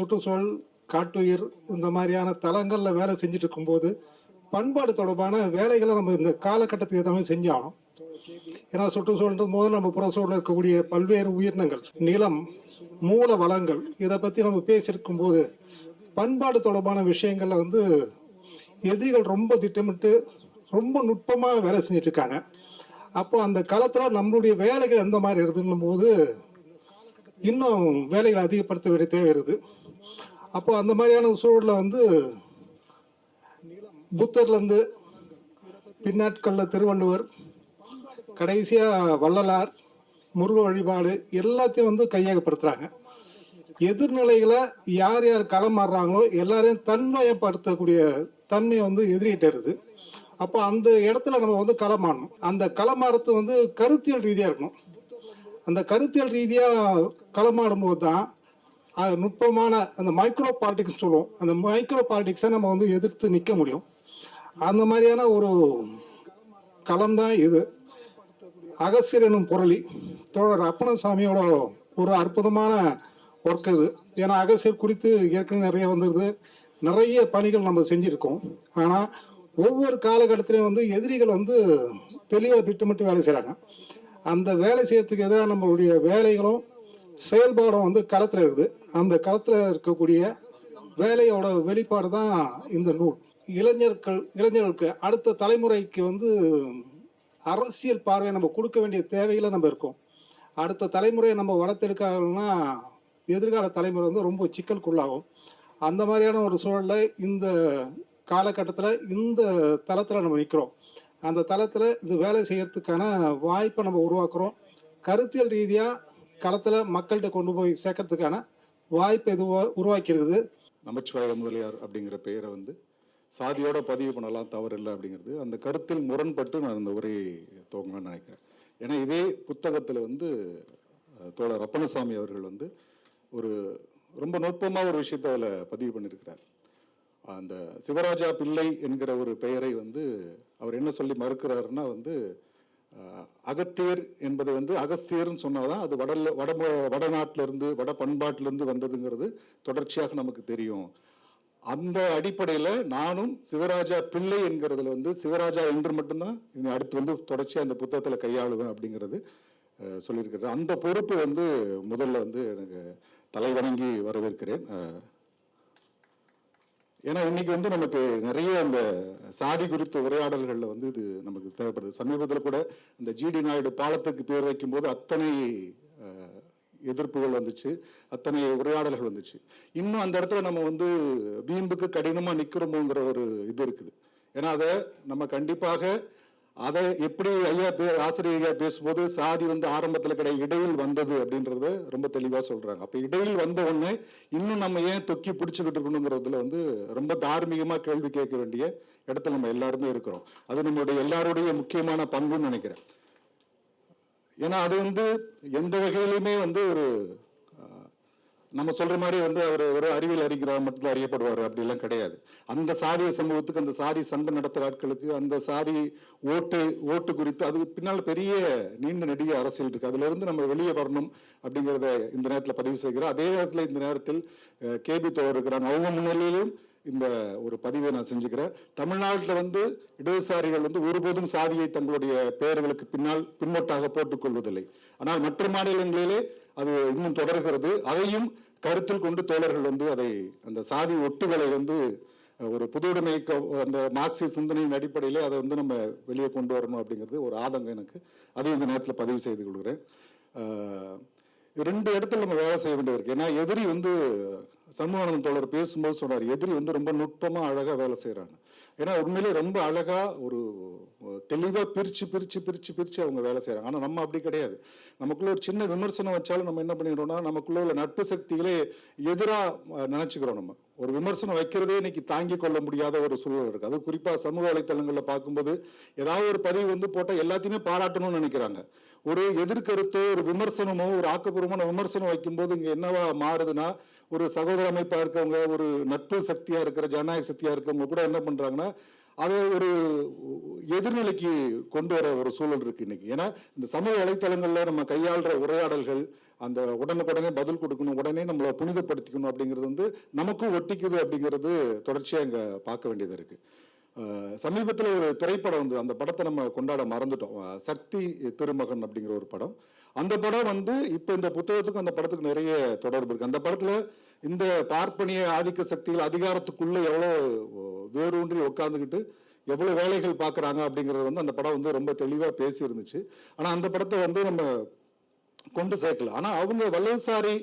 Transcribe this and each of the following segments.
சுற்றுச்சூழல் காட்டுயிர் இந்த மாதிரியான தளங்களில் வேலை செஞ்சுட்டு இருக்கும்போது பண்பாடு தொடர்பான வேலைகளை நம்ம இந்த காலகட்டத்துக்கு ஏற்ற மாதிரி செஞ்சாகணும். ஏன்னா சுற்றுச்சூழல் போது நம்ம புறச்சூழல் இருக்கக்கூடிய பல்வேறு உயிரினங்கள் நிலம் மூல வளங்கள் இதை பற்றி நம்ம பேசியிருக்கும் போது பண்பாடு தொடர்பான விஷயங்களில் வந்து எதிரிகள் ரொம்ப திட்டமிட்டு ரொம்ப நுட்பமாக வேலை செஞ்சிட்ருக்காங்க அப்போ அந்த காலத்தில் நம்மளுடைய வேலைகள் எந்த மாதிரி இருக்குன்னும் போது இன்னும் வேலைகளை அதிகப்படுத்த வேண்டிய தேவை இருக்குது. அப்போ அந்த மாதிரியான சூழலில் வந்து புத்தர்லேருந்து பின்னாட்களில் திருவள்ளுவர் கடைசியாக வள்ளலார் முருக வழிபாடு எல்லாத்தையும் வந்து கையகப்படுத்துகிறாங்க எதிர்நிலைகளை யார் யார் களம் மாறுறாங்களோ எல்லாரையும் தன்மயப்படுத்தக்கூடிய தன்மை வந்து எதிரிகிட்ட இருக்குது. அப்போ அந்த இடத்துல நம்ம வந்து களமாடணும் அந்த களமாறது வந்து கருத்தியல் ரீதியாக இருக்கணும். அந்த கருத்தியல் ரீதியாக களமாடும் போது தான் அது நுட்பமான அந்த மைக்ரோ பாலிடிக்ஸ் சொல்லுவோம். அந்த மைக்ரோ பாலிடிக்ஸை நம்ம வந்து எதிர்த்து நிற்க முடியும். அந்த மாதிரியான ஒரு களம்தான் இது. அகசியர் எனும் புரளி தோழர் அப்பனசாமியோட ஒரு அற்புதமான ஒர்க் இது ஏன்னா அகசியர் குறித்து ஏற்கனவே நிறைய வந்துடுது நிறைய பணிகள் நம்ம செஞ்சுருக்கோம். ஆனால் ஒவ்வொரு காலகட்டத்திலையும் வந்து எதிரிகள் வந்து தெளிவாக திட்டமிட்டு வேலை செய்கிறாங்க அந்த வேலை செய்யறதுக்கு எதிராக நம்மளுடைய வேலைகளும் செயல்பாடும் வந்து களத்தில் இருக்குது. அந்த களத்தில் இருக்கக்கூடிய வேலையோட வெளிப்பாடு தான் இந்த நூல். இளைஞர்கள் இளைஞர்களுக்கு அடுத்த தலைமுறைக்கு வந்து அரசியல் பார்வையை நம்ம கொடுக்க வேண்டிய தேவையில் நம்ம இருக்கோம். அடுத்த தலைமுறையை நம்ம வளர்த்தெடுக்கணும்னா எதிர்கால தலைமுறை வந்து ரொம்ப சிக்கலுக்குள்ளாகும். அந்த மாதிரியான ஒரு சூழலில் இந்த காலகட்டத்தில் இந்த தளத்தில் நம்ம நிற்கிறோம் அந்த தளத்தில் இந்த வேலை செய்கிறதுக்கான வாய்ப்பை நம்ம உருவாக்குறோம். கருத்தியல் ரீதியாக களத்தில் மக்கள்கிட்ட கொண்டு போய் சேர்க்கறதுக்கான வாய்ப்பை இது உருவாக்கியிருக்குது. நமச்சிவாய முதலியார் அப்படிங்கிற பெயரை வந்து சாதியோட பதிவு பண்ணலாம் தவறில்லை அப்படிங்கிறது அந்த கருத்தில் முரண்பட்டு நான் இந்த உரையை துவங்கணும்னு நினைக்கிறேன். ஏன்னா இதே புத்தகத்தில் வந்து தோழர் அப்பனசாமி அவர்கள் வந்து ஒரு ரொம்ப நுட்பமாக ஒரு விஷயத்தை அதில் பதிவு பண்ணியிருக்கிறார். அந்த சிவராஜா பிள்ளை என்கிற ஒரு பெயரை வந்து அவர் என்ன சொல்லி மறுக்கிறாருன்னா வந்து அகத்தியர் என்பது வந்து அகஸ்தியர்னு சொன்னால்தான் அது வடல வட வடநாட்டிலிருந்து வட பண்பாட்டிலிருந்து வந்ததுங்கிறது தொடர்ச்சியாக நமக்கு தெரியும். அந்த அடிப்படையில் நானும் சிவராஜா பிள்ளை என்கிறதுல வந்து சிவராஜா என்று மட்டும்தான் இனி அடுத்து வந்து தொடர்ச்சியாக அந்த புத்தகத்தில் கையாளுவேன் அப்படிங்கிறது சொல்லியிருக்கிறார். அந்த பொறுப்பு வந்து முதல்ல வந்து எனக்கு தலைவணங்கி வரவேற்கிறேன். ஏன்னா இன்னைக்கு வந்து நமக்கு நிறைய அந்த சாதி குறித்த உரையாடல்கள்ல வந்து இது நமக்கு தேவைப்படுது. சமீபத்தில் கூட இந்த ஜிடி நாயுடு பாலத்துக்கு பேர் வைக்கும்போது அத்தனை எதிர்ப்புகள் வந்துச்சு. அத்தனை உரையாடல்கள் வந்துச்சு. இன்னும் அந்த இடத்துல நம்ம வந்து வீம்புக்கு கடினமா நிக்கிறோமோங்கிற ஒரு இது இருக்குது. ஏன்னா அதை நம்ம கண்டிப்பாக அதை எப்படி ஐயா பே ஆசிரியர் பேசும்போது சாதி வந்து ஆரம்பத்தில் கிடையாது இடையில் வந்தது அப்படின்றத ரொம்ப தெளிவாக சொல்கிறாங்க அப்போ இடையில் வந்த உடனே இன்னும் நம்ம ஏன் தொக்கி பிடிச்சிக்கிட்டு இருக்கணுங்கிறதுல வந்து ரொம்ப தார்மீகமாக கேள்வி கேட்க வேண்டிய இடத்துல நம்ம எல்லாருமே இருக்கிறோம். அது நம்மளுடைய எல்லாருடைய முக்கியமான பங்குன்னு நினைக்கிறேன். ஏன்னா அது வந்து எந்த வகையிலுமே வந்து ஒரு நம்ம சொல்ற மாதிரி வந்து அவர் ஒரு அறிவியல் அறிஞராக மட்டும்தான் அறியப்படுவார் அப்படிலாம் கிடையாது. அந்த சாதிய சமூகத்துக்கு அந்த சாதி சண்டை நடத்துகிற ஆட்களுக்கு அந்த சாதி ஓட்டு ஓட்டு குறித்து அது பின்னால் பெரிய நீண்ட நெடிய அரசியல் இருக்கு. அதுல இருந்து நம்ம வெளியே வரணும் அப்படிங்கிறத இந்த நேரத்தில் பதிவு செய்கிறோம் அதே நேரத்தில் இந்த நேரத்தில் கேபி தோழர் இருக்கிறாங்க அவங்க முன்னிலையிலும் இந்த ஒரு பதிவை நான் செஞ்சுக்கிறேன். தமிழ்நாட்டில் வந்து இடதுசாரிகள் வந்து ஒருபோதும் சாதியை தங்களுடைய பெயர்களுக்கு பின்னால் பின்னொட்டாக போட்டுக் கொள்வதில்லை ஆனால் மற்ற மாநிலங்களிலே அது இன்னும் தொடர்கிறது. அதையும் கருத்தில் கொண்டு தோழர்கள் வந்து அதை அந்த சாதி ஒட்டுகளை வந்து ஒரு புதுவுடைமை க- அந்த மார்க்சிய சிந்தனையின் அடிப்படையிலே அதை வந்து நம்ம வெளியே கொண்டு வரணும் அப்படிங்கிறது ஒரு ஆதங்கம் எனக்கு. அதையும் இந்த நேரத்தில் பதிவு செய்து கொள்கிறேன். ரெண்டு இடத்துல நம்ம வேலை செய்ய வேண்டியது இருக்கு. ஏன்னா எதிரி வந்து சண்முகானந்தம் தோழர் பேசும்போது சொன்னார் எதிரி வந்து ரொம்ப நுட்பமாக அழகாக வேலை செய்கிறாங்க ஏன்னா உண்மையிலே ரொம்ப அழகாக ஒரு தெளிவாக பிரிச்சு பிரித்து பிரித்து பிரித்து அவங்க வேலை செய்கிறாங்க ஆனால் நம்ம அப்படி கிடையாது. நமக்குள்ள ஒரு சின்ன விமர்சனம் வச்சாலும் நம்ம என்ன பண்ணிடுறோம்னா நமக்குள்ள உள்ள நட்பு சக்திகளே எதிராக நினச்சிக்கிறோம் நம்ம. ஒரு விமர்சனம் வைக்கிறதே இன்னைக்கு தாங்கிக் கொள்ள முடியாத ஒரு சூழல் இருக்கு. அது குறிப்பா சமூக வலைத்தளங்களில் பார்க்கும்போது ஏதாவது ஒரு பதிவு வந்து போட்டால் எல்லாத்தையுமே பாராட்டணும்னு நினைக்கிறாங்க. ஒரு எதிர்கருத்தோ ஒரு விமர்சனமோ ஒரு ஆக்கப்பூர்வமான விமர்சனம் வைக்கும்போது இங்க என்னவா மாறுதுன்னா ஒரு சகோதர அமைப்பா இருக்கவங்க ஒரு நட்பு சக்தியா இருக்கிற ஜனநாயக சக்தியா இருக்கவங்க கூட என்ன பண்றாங்கன்னா அதை ஒரு எதிர்நிலைக்கு கொண்டு வர ஒரு சூழல் இருக்கு இன்னைக்கு. ஏன்னா இந்த சமூக வலைத்தளங்கள்ல நம்ம கையாளுற உரையாடல்கள் அந்த உடனுக்குடனே பதில் கொடுக்கணும் உடனே நம்மளை புனிதப்படுத்திக்கணும் அப்படிங்கிறது வந்து நமக்கும் ஒட்டிக்குது அப்படிங்கிறது தொடர்ச்சியாக இங்கே பார்க்க வேண்டியது இருக்கு. சமீபத்தில் ஒரு திரைப்படம் வந்து அந்த படத்தை நம்ம கொண்டாட மறந்துட்டோம். சக்தி திருமகன் அப்படிங்கிற ஒரு படம். அந்த படம் வந்து இப்போ இந்த புத்தகத்துக்கும் அந்த படத்துக்கு நிறைய தொடர்பு இருக்கு. அந்த படத்தில் இந்த பார்ப்பனிய ஆதிக்க சக்திகள் அதிகாரத்துக்குள்ள எவ்வளோ வேரூன்றி உட்காந்துக்கிட்டு எவ்வளோ வேலைகள் பார்க்குறாங்க அப்படிங்கிறது வந்து அந்த படம் வந்து ரொம்ப தெளிவாக பேசியிருந்துச்சு. ஆனால் அந்த படத்தை வந்து நம்ம கொண்டு சேர்க்கல. ஆனால் அவங்க வலதுசாரி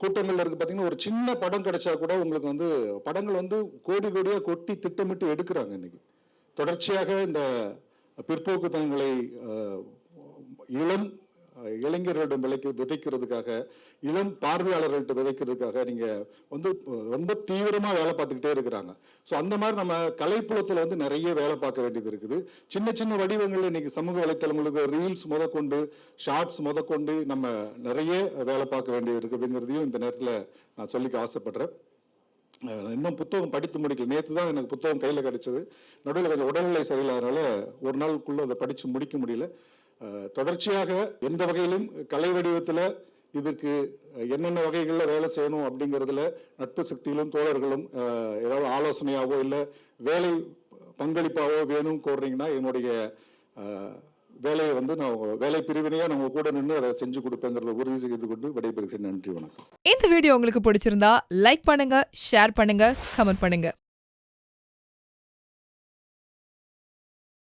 கூட்டங்களில் இருக்கு பார்த்தீங்கன்னா ஒரு சின்ன படம் கிடைச்சா கூட உங்களுக்கு வந்து படங்கள் வந்து கோடி கோடியாக கொட்டி திட்டமிட்டு எடுக்கிறாங்க இன்னைக்கு. தொடர்ச்சியாக இந்த பிற்போக்குத்தனங்களை இளம் இளைஞர்களிடம் விளைக்க விதைக்கிறதுக்காக இளம் பார்வையாளர்கள்ட்ட விதைக்கிறதுக்காக நீங்கள் வந்து ரொம்ப தீவிரமாக வேலை பார்த்துக்கிட்டே இருக்கிறாங்க. ஸோ அந்த மாதிரி நம்ம கலைப்புலத்தில் வந்து நிறைய வேலை பார்க்க வேண்டியது இருக்குது. சின்ன சின்ன வடிவங்களில் இன்னைக்கு சமூக வலைத்தளங்களுக்கு ரீல்ஸ் முதற்கொண்டு ஷார்ட்ஸ் முதற்கொண்டு நம்ம நிறைய வேலை பார்க்க வேண்டியது இருக்குதுங்கிறதையும் இந்த நேரத்தில் நான் சொல்லிக்க ஆசைப்படுறேன். இன்னும் புத்தகம் படித்து முடிக்கல. நேற்று தான் எனக்கு புத்தகம் கையில் கிடச்சிது. நடுவில் கொஞ்சம் உடல்நிலை சரியில்லாதனால ஒரு நாளுக்குள்ளே அதை படித்து முடிக்க முடியல. தொடர்ச்சியாக எந்த வகையிலும் கலை வடிவத்தில் இதற்கு என்னென்ன வகைகளில் வேலை செய்யணும் அப்படிங்கிறதுல நட்பு சக்திகளும் தோழர்களும் ஏதாவது ஆலோசனையாகவோ இல்லை வேலை பங்களிப்பாகவோ வேணும் கோர்றீங்கன்னா என்னுடைய வேலையை வந்து நான் வேலை பிரிவினையாக நம்ம கூட நின்று அதை செஞ்சு கொடுப்பேங்கிறத உறுதி செய்து கொண்டு விடைபெறுகிறேன். நன்றி வணக்கம். இந்த வீடியோ உங்களுக்கு பிடிச்சிருந்தா லைக் பண்ணுங்க ஷேர் பண்ணுங்க கமெண்ட் பண்ணுங்க.